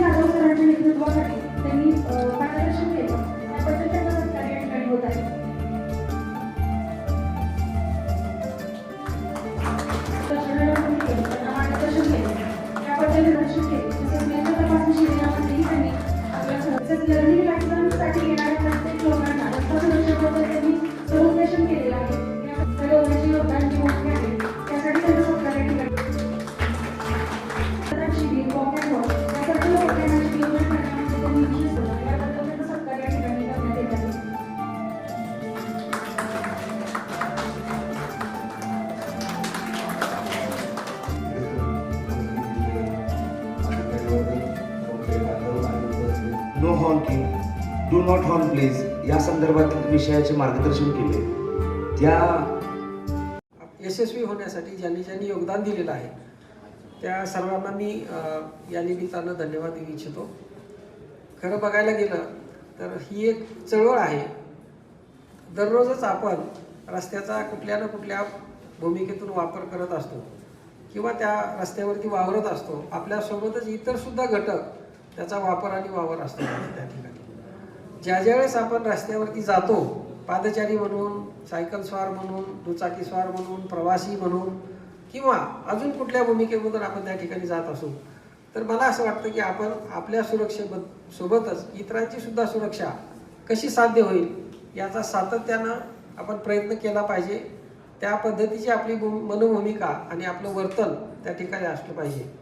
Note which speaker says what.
Speaker 1: जाधव सरांच्या नेतृत्वाखाली त्यांनी मार्गदर्शन केलं. त्याबद्दल ठिकाणी होत आहे केलं, केलं. त्याबद्दल दर्शन तपासणी शिबिरामध्येही त्यांनी आपल्या लर्निंग येणाऱ्या प्रत्येक लोकांना रस्ता त्यांनी
Speaker 2: no honking do not horn please या संदर्भातील विषयाचे मार्गदर्शन केले. त्या
Speaker 3: यशस्वी होण्यासाठी ज्यांनी ज्यांनी योगदान दिलेलं आहे त्या सर्वांना मी या निमित्तानं धन्यवाद देऊ इच्छितो. खरं बघायला गेलं तर ही एक चळवळ आहे. दररोजच आपण रस्त्याचा कुठल्या ना कुठल्या भूमिकेतून वापर करत असतो किंवा त्या रस्त्यावरती वावरत असतो. आपल्यासोबतच इतरसुद्धा घटक त्याचा वापर आणि वावर असतो त्या ठिकाणी. ज्या ज्या वेळेस आपण रस्त्यावरती जातो पादचारी म्हणून सायकल स्वार म्हणून दुचाकी स्वार म्हणून प्रवासी म्हणून किंवा अजून कुठल्या भूमिकेमधून आपण त्या ठिकाणी जात असू तर मला असं वाटतं की आपण आपल्या सुरक्षेबद्द सोबतच इतरांची सुद्धा सुरक्षा कशी साध्य होईल याचा सातत्यानं आपण प्रयत्न केला पाहिजे. त्या पद्धतीची आपली भूम- मनोभूमिका आणि आपलं वर्तन त्या ठिकाणी असलं पाहिजे.